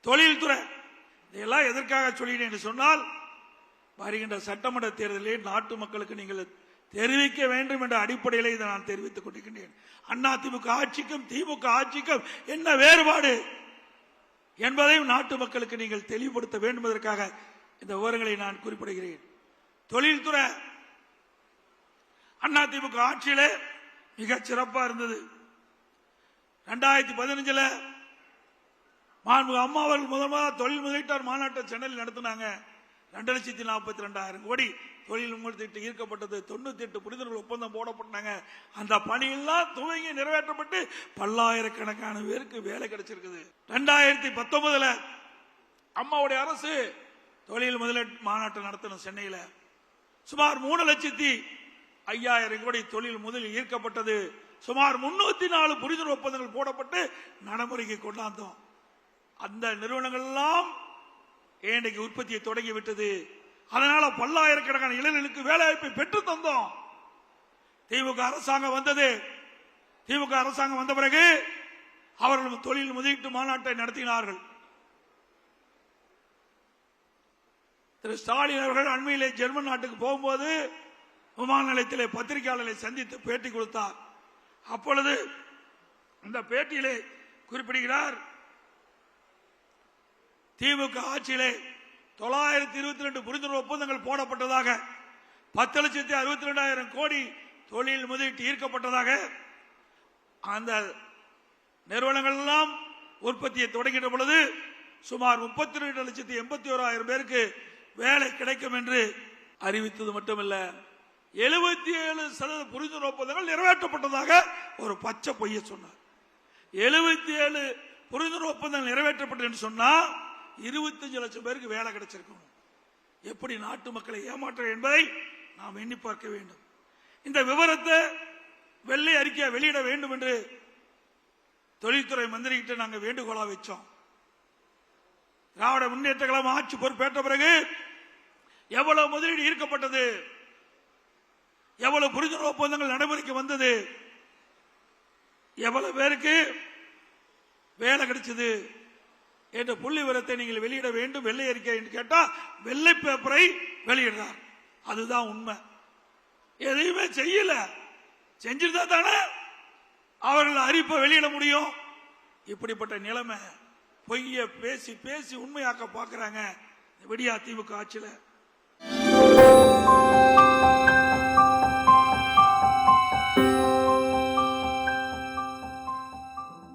தொழில்துறை. இதையெல்லாம் எதற்காக சொல்லினேன் என்று சொன்னால் வருகின்ற சட்டமன்ற தேர்தலில் நாட்டு மக்களுக்கு நீங்கள் தெரிவிக்க வேண்டும் என்ற அடிப்படையில் இதை நான் தெரிவித்துக் கொண்டிருக்கின்றேன். அண்ணா திமுக ஆட்சிக்கும் திமுக ஆட்சிக்கும் என்ன வேறுபாடு என்பதையும் நாட்டு மக்களுக்கு நீங்கள் தெளிவுபடுத்த வேண்டும் என்பதற்காக இந்த விவரங்களை நான் குறிப்பிடுகிறேன். தொழில்துறை. அண்ணா திமுக ஆட்சியிலே மிக சிறப்பா இருந்தது. ரெண்டாயிரத்தி பதினஞ்சுல மாண்புமிகு அம்மா அவர்கள் முதல் தொழில் முதலீட்டார் மாநாட்டை சென்னையில் நடத்தினாங்க. ரெண்டு லட்சத்தி நாற்பத்தி ரெண்டாயிரம் கோடி தொழில் முதலீட்டு ஈர்க்கப்பட்டது. தொண்ணூத்தி எட்டு புரிதல்கள் ஒப்பந்தம் போடப்பட்டாங்க அந்த பணியெல்லாம் துவங்கி நிறைவேற்றப்பட்டு பல்லாயிரக்கணக்கான பேருக்கு வேலை கிடைச்சிருக்குது. ரெண்டாயிரத்தி பத்தொன்பதுல அம்மாவுடைய அரசு தொழில் முதலீட்டு மாநாட்டை நடத்தணும் சென்னையில சுமார் மூணு லட்சத்தி ஐயாயிரம் கோடி தொழில் முதலில் ஈர்க்கப்பட்டது. சுமார் முன்னூத்தி நாலு புரிதல் ஒப்பந்தங்கள் போடப்பட்டு நடைமுறைக்கு கொண்டாந்தோம். அந்த நிறுவனங்கள் எல்லாம் இன்றைக்கு உற்பத்தியை தொடங்கி விட்டது அதனால பல்லாயிரக்கணக்கான இளைஞர்களுக்கு வேலை வாய்ப்பை பெற்று தந்தோம். திமுக அரசாங்கம் வந்தது. திமுக அரசாங்கம் வந்த பிறகு அவர்கள் தொழில் முதலீட்டு மாநாட்டை நடத்தினார்கள். திரு ஸ்டாலின் அவர்கள் அண்மையிலே ஜெர்மன் நாட்டுக்கு போகும்போது விமான நிலையத்திலே பத்திரிகையாளர்களை சந்தித்து பேட்டி கொடுத்தார். அப்பொழுது இந்த பேட்டியிலே குறிப்பிடுகிறார் திமுக ஆட்சியிலே தொள்ளாயிரத்தி இருபத்தி ரெண்டு புரிந்துணர்வு ஒப்பந்தங்கள் போடப்பட்டதாக பத்து லட்சத்தி அறுபத்தி ரெண்டாயிரம் கோடி தொழில் முதலீட்டு ஈர்க்கப்பட்டதாக அந்த நிறுவனங்கள் எல்லாம் உற்பத்தியை தொடங்கிட்ட பொழுது சுமார் முப்பத்தி ரெண்டு லட்சத்தி எண்பத்தி ஓராயிரம் பேருக்கு வேலை கிடைக்கும் என்று அறிவித்தது மட்டுமல்ல. எழுபத்தி ஏழு சதவீத புரிந்துணர்வு ஒப்பந்தங்கள் நிறைவேற்றப்பட்டதாக ஒரு பச்சை பொய்ய சொன்னார். எழுபத்தி ஏழு புரிந்துணர்வு ஒப்பந்தங்கள் நிறைவேற்றப்பட்டது என்று சொன்னால் இருபத்தஞ்சு லட்சம் பேருக்கு வேலை கிடைச்சிருக்கும் எப்படி நாட்டு மக்களை ஏமாற்ற என்பதை நாம் எண்ணி பார்க்க வேண்டும். இந்த விவரத்தை வெள்ளை அறிக்கையை வெளியிட வேண்டும் என்று தொழில்துறை மந்திரி கிட்ட நாங்கள் வேண்டுகோளா வச்சோம். திராவிட முன்னேற்ற கழகம் ஆட்சி பொறுப்பேற்ற பிறகு எவ்வளவு முதலீடு ஈர்க்கப்பட்டது எவ்வளவு புரிந்துணர்வு ஒப்பந்தங்கள் நடைமுறைக்கு வந்தது எவ்வளவு பேருக்கு வேலை கிடைச்சது என்ற புள்ளி விவரத்தை நீங்கள் வெளியிட வேண்டும். வெள்ளை அறிக்கை என்று கேட்டால் வெள்ளை பேப்பரை வெளியிடுறார். அதுதான் உண்மை. எதையுமே செய்யல. செஞ்சிருந்தா தானே அவர்கள் அறிப்பை வெளியிட முடியும். இப்படிப்பட்ட நிலைமை பொய்ய பேசி பேசி உண்மையாக்க பாக்குறாங்க விடியா திமுக ஆட்சியில.